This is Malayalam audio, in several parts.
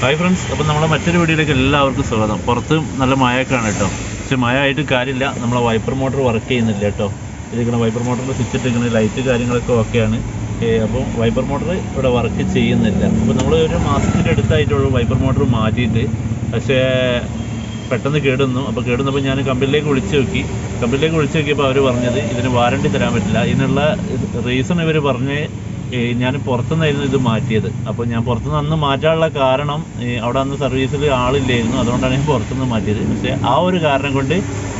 ഹായ് ഫ്രണ്ട്സ് അപ്പം നമ്മളെ മറ്റൊരു വീഡിയോയിലേക്ക് എല്ലാവർക്കും സ്വാഗതം. പുറത്ത് നല്ല മഴയൊക്കെയാണ് കേട്ടോ. പക്ഷെ മഴ ആയിട്ട് കാര്യമില്ല. നമ്മളെ വൈപ്പർ മോട്ടർ വർക്ക് ചെയ്യുന്നില്ല കേട്ടോ. ഇതിങ്ങനെ വൈപ്പർ മോട്ടറിൽ സ്വിച്ച് ഇട്ടിരിക്കുന്നത് ലൈറ്റ് കാര്യങ്ങളൊക്കെ ഓക്കെയാണ് അപ്പോൾ വൈപ്പർ മോട്ടർ ഇവിടെ വർക്ക് ചെയ്യുന്നില്ല. അപ്പോൾ നമ്മൾ ഒരു മാസത്തിന്റെ അടുത്തായിട്ടുള്ളൂ വൈപ്പർ മോട്ടർ മാറ്റിയിട്ട് പക്ഷേ പെട്ടെന്ന് കേടുന്നു. അപ്പോൾ കേടുന്നപ്പോൾ ഞാൻ കമ്പനിയിലേക്ക് വിളിച്ച് നോക്കി. കമ്പനിയിലേക്ക് വിളിച്ച് നോക്കിയപ്പോൾ അവർ പറഞ്ഞത് ഇതിന് വാറണ്ടി തരാൻ പറ്റില്ല. ഇതിനുള്ള റീസൺ ഇവർ പറഞ്ഞ് ഞാൻ പുറത്തുനിന്നായിരുന്നു ഇത് മാറ്റിയത്. അപ്പോൾ ഞാൻ പുറത്തുനിന്ന് അന്ന് മാറ്റാനുള്ള കാരണം അവിടെ അന്ന് സർവീസിൽ ആളില്ലായിരുന്നു. അതുകൊണ്ടാണ് ഞാൻ പുറത്തുനിന്ന് മാറ്റിയത്. പക്ഷേ ആ ഒരു കാരണം കൊണ്ട്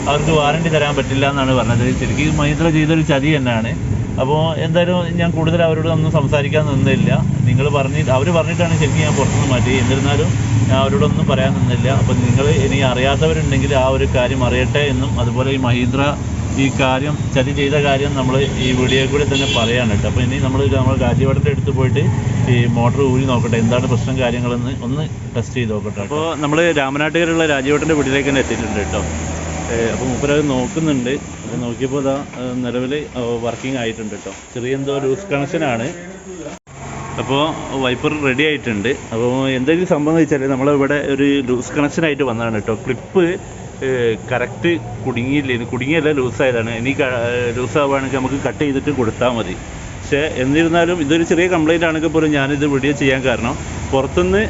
അവർക്ക് വാറണ്ടി തരാൻ പറ്റില്ല എന്നാണ് പറഞ്ഞത്. ശരിക്കും മഹീന്ദ്ര ചെയ്തൊരു ചതി തന്നെയാണ്. അപ്പോൾ എന്തായാലും ഞാൻ കൂടുതൽ അവരോട് ഒന്നും സംസാരിക്കാൻ നിന്നില്ല. നിങ്ങൾ പറഞ്ഞ് അവർ പറഞ്ഞിട്ടാണ് ശരിക്കും ഞാൻ പുറത്തുനിന്ന് മാറ്റി എന്നിരുന്നാലും ഞാൻ അവരോടൊന്നും പറയാൻ നിന്നില്ല. അപ്പോൾ നിങ്ങൾ ഇനി അറിയാത്തവരുണ്ടെങ്കിൽ ആ ഒരു കാര്യം അറിയട്ടെ എന്നും അതുപോലെ ഈ മഹീന്ദ്ര ഈ കാര്യം ചതി ചെയ്ത കാര്യം നമ്മൾ ഈ വീഡിയോ കൂടി തന്നെ പറയാണ് കേട്ടോ. അപ്പോൾ ഇനി നമ്മൾ നമ്മൾ രാജീവേട്ടന്റെ അടുത്ത് പോയിട്ട് ഈ മോട്ടർ ഊരി നോക്കട്ടെ. എന്താണ് പ്രശ്നം കാര്യങ്ങളെന്ന് ഒന്ന് ടെസ്റ്റ് ചെയ്ത് നോക്കട്ടെ അപ്പോൾ നമ്മൾ രാമനാട്ടുകാരുള്ള രാജീവേട്ടന്റെ വീട്ടിലേക്ക് തന്നെ എത്തിയിട്ടുണ്ട് കേട്ടോ. അപ്പോൾ മൂപ്പരത് നോക്കുന്നുണ്ട്. അപ്പോൾ നോക്കിയപ്പോൾ ഇതാ നിലവിൽ വർക്കിംഗ് ആയിട്ടുണ്ട് കേട്ടോ. ചെറിയ എന്തോ ലൂസ് കണക്ഷനാണ് അപ്പോൾ വൈപ്പർ റെഡി ആയിട്ടുണ്ട്. അപ്പോൾ എന്തെങ്കിലും സംഭവം എന്ന് വെച്ചാൽ നമ്മളിവിടെ ഒരു ലൂസ് കണക്ഷനായിട്ട് വന്നതാണ് കേട്ടോ. ക്ലിപ്പ് കറക്റ്റ് കുടുങ്ങിയില്ല? കുടുങ്ങിയല്ല ലൂസായതാണ്. ഇനി ലൂസാവുകയാണെങ്കിൽ നമുക്ക് കട്ട് ചെയ്തിട്ട് കൊടുത്താൽ മതി. പക്ഷേ എന്നിരുന്നാലും ഇതൊരു ചെറിയ കംപ്ലൈന്റ് ആണെങ്കിൽ പോലും ഞാനിത് വീഡിയോ ചെയ്യാൻ കാരണം പുറത്തുനിന്ന്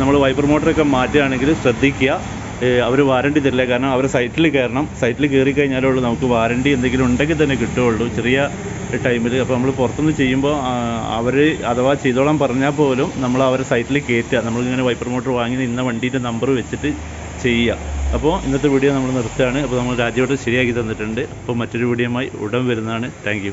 നമ്മൾ വൈപ്പർ മോട്ടറൊക്കെ മാറ്റുകയാണെങ്കിൽ ശ്രദ്ധിക്കുക. അവർ വാറണ്ടി തരില്ല. കാരണം അവർ സൈറ്റിൽ കയറണം. സൈറ്റിൽ കയറി കഴിഞ്ഞാലേ ഉള്ളൂ. നമുക്ക് വാറണ്ടി എന്തെങ്കിലും ഉണ്ടെങ്കിൽ തന്നെ കിട്ടുകയുള്ളൂ. ചെറിയ ടൈമിൽ അപ്പോൾ നമ്മൾ പുറത്തുനിന്ന് ചെയ്യുമ്പോൾ അവർ അഥവാ ചെയ്തോളാൻ പറഞ്ഞാൽ പോലും നമ്മൾ അവരെ സൈറ്റിൽ കയറ്റുക. നമ്മളിങ്ങനെ വൈപ്പർ മോട്ടർ വാങ്ങി ഇന്ന വണ്ടീന്റെ നമ്പർ വെച്ചിട്ട് ചെയ്യുക. അപ്പോൾ ഇന്നത്തെ വീഡിയോ നമ്മൾ നിർത്തുകയാണ്. അപ്പോൾ നമ്മൾ രാജ്യവട്ടം ശരിയാക്കി തന്നിട്ടുണ്ട്. അപ്പോൾ മറ്റൊരു വീഡിയോയുമായി ഉടൻ വരുന്നതാണ്. താങ്ക്